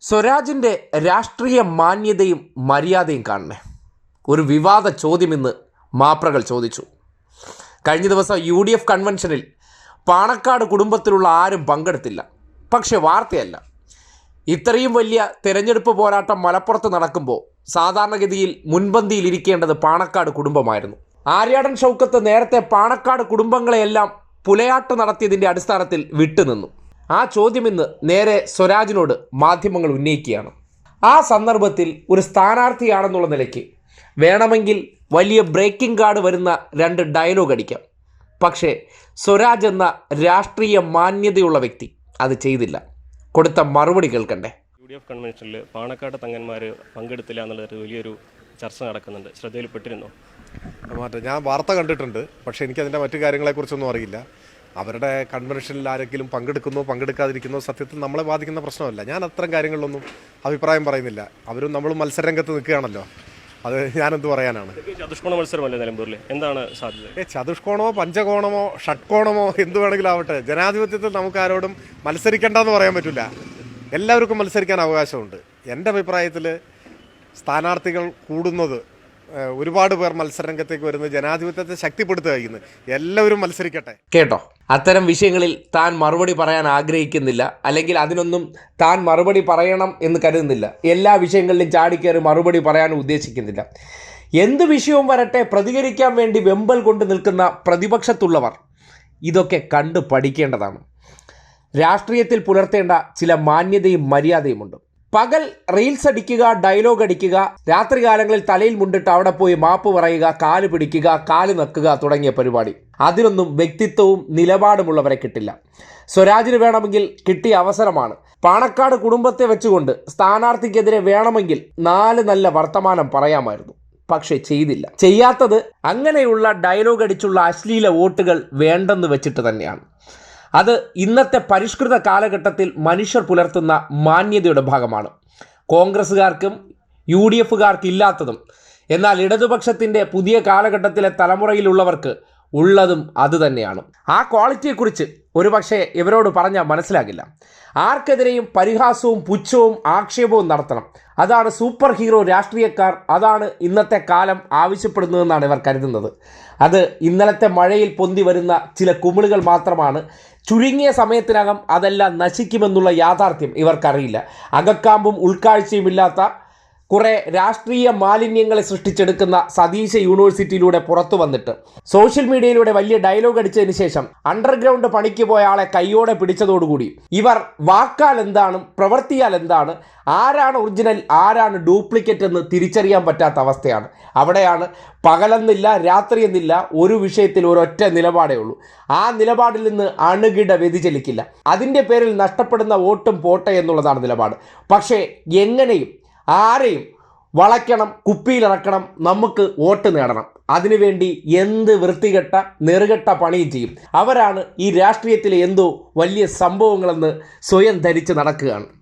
സ്വരാജിന്റെ രാഷ്ട്രീയ മാന്യതയും മര്യാദയും കാണണേ. ഒരു വിവാദ ചോദ്യം ഇന്ന് മാപ്രകൾ ചോദിച്ചു. കഴിഞ്ഞ ദിവസം യു ഡി എഫ് കൺവെൻഷനിൽ പാണക്കാട് കുടുംബത്തിലുള്ള ആരും പങ്കെടുത്തില്ല. പക്ഷെ വാർത്തയല്ല. ഇത്രയും വലിയ തെരഞ്ഞെടുപ്പ് പോരാട്ടം മലപ്പുറത്ത് നടക്കുമ്പോൾ സാധാരണഗതിയിൽ മുൻപന്തിയിൽ ഇരിക്കേണ്ടത് പാണക്കാട് കുടുംബമായിരുന്നു. ആര്യാടൻ ഷൗക്കത്ത് നേരത്തെ പാണക്കാട് കുടുംബങ്ങളെയെല്ലാം പുലയാട്ട് നടത്തിയതിന്റെ അടിസ്ഥാനത്തിൽ വിട്ടുനിന്നു. ആ ചോദ്യം ഇന്ന് നേരെ സ്വരാജിനോട് മാധ്യമങ്ങൾ ഉന്നയിക്കുകയാണ്. ആ സന്ദർഭത്തിൽ ഒരു സ്ഥാനാർത്ഥിയാണെന്നുള്ള നിലയ്ക്ക് വേണമെങ്കിൽ വലിയ ബ്രേക്കിംഗ് കാർഡ് വരുന്ന രണ്ട് ഡയലോഗ് അടിക്കാം. പക്ഷേ സ്വരാജ് എന്ന രാഷ്ട്രീയ മാന്യതയുള്ള വ്യക്തി അത് ചെയ്തില്ല. കൊടുത്ത മറുപടി കേൾക്കണ്ടേ? യു ഡി എഫ് കൺവെൻഷനിൽ പാണക്കാട് തങ്ങന്മാർ പങ്കെടുത്തില്ല എന്നുള്ളൊരു വലിയൊരു ചർച്ച നടക്കുന്നുണ്ട്. ശ്രദ്ധയിൽപ്പെട്ടിരുന്നു? മാറ്റം. ഞാൻ വാർത്ത കണ്ടിട്ടുണ്ട്. പക്ഷേ എനിക്കതിന്റെ മറ്റു കാര്യങ്ങളെക്കുറിച്ചൊന്നും അറിയില്ല. അവരുടെ കൺവെൻഷനിൽ ആരെങ്കിലും പങ്കെടുക്കുന്നോ പങ്കെടുക്കാതിരിക്കുന്നോ സത്യത്തിൽ നമ്മളെ ബാധിക്കുന്ന പ്രശ്നമല്ല. ഞാൻ അത്തരം കാര്യങ്ങളിലൊന്നും അഭിപ്രായം പറയുന്നില്ല. അവരും നമ്മളും മത്സരരംഗത്ത് നിൽക്കുകയാണല്ലോ. അത് ഞാനെന്ത് പറയാനാണ്? ചതുഷ്കോണ മത്സരമല്ലേ നിലമ്പൂരിൽ എന്താണ് സാധ്യത? ഏ ചതുഷ്കോണമോ പഞ്ചകോണമോ ഷഡ്കോണമോ എന്ത് വേണമെങ്കിലും ആവട്ടെ. ജനാധിപത്യത്തിൽ നമുക്ക് ആരോടും മത്സരിക്കേണ്ടെന്ന് പറയാൻ പറ്റില്ല. എല്ലാവർക്കും മത്സരിക്കാൻ അവകാശമുണ്ട്. എന്റെ അഭിപ്രായത്തിൽ സ്ഥാനാർത്ഥികൾ കൂടുന്നത് ഒരുപാട് പേർ മത്സരരംഗത്തേക്ക് വരുന്ന. ജനാധിപത്യത്തെ ശക്തിപ്പെടുത്തുകയാണ് എല്ലാവരും മത്സരിക്കട്ടെ. കേട്ടോ? അത്തരം വിഷയങ്ങളിൽ താൻ മറുപടി പറയാൻ ആഗ്രഹിക്കുന്നില്ല. അല്ലെങ്കിൽ അതിനൊന്നും താൻ മറുപടി പറയണം എന്ന് കരുതുന്നില്ല. എല്ലാ വിഷയങ്ങളിലും ചാടിക്കയറി മറുപടി പറയാൻ ഉദ്ദേശിക്കുന്നില്ല. എന്ത് വിഷയവും വരട്ടെ പ്രതികരിക്കാൻ വേണ്ടി വെമ്പൽ കൊണ്ട് നിൽക്കുന്ന പ്രതിപക്ഷത്തുള്ളവർ ഇതൊക്കെ കണ്ടു പഠിക്കേണ്ടതാണ്. രാഷ്ട്രീയത്തിൽ പുലർത്തേണ്ട ചില മാന്യതയും മര്യാദയുമുണ്ട്. പകൽ റീൽസ് അടിക്കുക ഡയലോഗ് അടിക്കുക രാത്രികാലങ്ങളിൽ തലയിൽ മുണ്ടിട്ട് അവിടെ പോയി മാപ്പ് പറയുക കാൽ പിടിക്കുക കാൽ നക്കുക തുടങ്ങിയ പരിപാടി. അതിനൊന്നും വ്യക്തിത്വവും നിലപാടുമുള്ളവരെ കിട്ടില്ല. സ്വരാജിന് വേണമെങ്കിൽ കിട്ടിയ അവസരമാണ്. പാണക്കാട് കുടുംബത്തെ വെച്ചുകൊണ്ട് സ്ഥാനാർത്ഥിക്കെതിരെ വേണമെങ്കിൽ നാല് നല്ല വർത്തമാനം പറയാമായിരുന്നു. പക്ഷെ ചെയ്തില്ല. ചെയ്യാത്തത് അങ്ങനെയുള്ള ഡയലോഗ് അടിച്ചുള്ള അശ്ലീല വോട്ടുകൾ വേണ്ടെന്ന് വെച്ചിട്ട് തന്നെയാണ്. അത് ഇന്നത്തെ പരിഷ്കൃത കാലഘട്ടത്തിൽ മനുഷ്യർ പുലർത്തുന്ന മാന്യതയുടെ ഭാഗമാണ്. കോൺഗ്രസ്സുകാർക്കും യു ഡി എഫുകാർക്കില്ലാത്തതും. എന്നാൽ ഇടതുപക്ഷത്തിന്റെ പുതിയ കാലഘട്ടത്തിലെ തലമുറയിലുള്ളവർക്ക് ഉള്ളതും അതുതന്നെയാണ് ആ ക്വാളിറ്റിയെക്കുറിച്ച് ഒരുപക്ഷെ ഇവരോട് പറഞ്ഞാൽ മനസ്സിലാകില്ല. ആർക്കെതിരെയും പരിഹാസവും പുച്ഛവും ആക്ഷേപവും നടത്തണം. അതാണ് സൂപ്പർ ഹീറോ രാഷ്ട്രീയക്കാർ അതാണ് ഇന്നത്തെ കാലം ആവശ്യപ്പെടുന്നതെന്നാണ് ഇവർ കരുതുന്നത്. അത് ഇന്നലത്തെ മഴയിൽ പൊന്തി വരുന്ന ചില കുമിളുകൾ മാത്രമാണ്. ചുരുങ്ങിയ സമയത്തിനകം അതെല്ലാം നശിക്കുമെന്നുള്ള യാഥാർത്ഥ്യം ഇവർക്കറിയില്ല. അകക്കാമ്പും ഉൾക്കാഴ്ചയുമില്ലാത്ത കുറെ രാഷ്ട്രീയ മാലിന്യങ്ങളെ സൃഷ്ടിച്ചെടുക്കുന്ന സതീശ യൂണിവേഴ്സിറ്റിയിലൂടെ പുറത്തു വന്നിട്ട്. സോഷ്യൽ മീഡിയയിലൂടെ വലിയ ഡയലോഗ് അടിച്ചതിന് ശേഷം അണ്ടർഗ്രൗണ്ട് പണിക്ക് പോയ ആളെ കൈയോടെ പിടിച്ചതോടുകൂടി. ഇവർ വാക്കാൽ എന്താണ് പ്രവർത്തിയാൽ എന്താണ് ആരാണ് ഒറിജിനൽ ആരാണ് ഡ്യൂപ്ലിക്കേറ്റ് എന്ന് തിരിച്ചറിയാൻ പറ്റാത്ത അവസ്ഥയാണ്. അവിടെയാണ് പകലെന്നില്ല രാത്രി എന്നില്ല ഒരു വിഷയത്തിൽ ഒരൊറ്റ നിലപാടേ ഉള്ളൂ. ആ നിലപാടിൽ നിന്ന് അണുകിട വ്യതിചലിക്കില്ല അതിന്റെ പേരിൽ നഷ്ടപ്പെടുന്ന വോട്ടും പോട്ടെ എന്നുള്ളതാണ് നിലപാട്. പക്ഷേ എങ്ങനെയും ആരെയും വളയ്ക്കണം കുപ്പിയിലിറക്കണം നമുക്ക് വോട്ട് നേടണം. അതിനുവേണ്ടി എന്ത് വൃത്തികെട്ട നെറുകെട്ട പണിയും ചെയ്യും. അവരാണ് ഈ രാഷ്ട്രീയത്തിലെ എന്തോ വലിയ സംഭവങ്ങളെന്ന് സ്വയം ധരിച്ച് നടക്കുകയാണ്.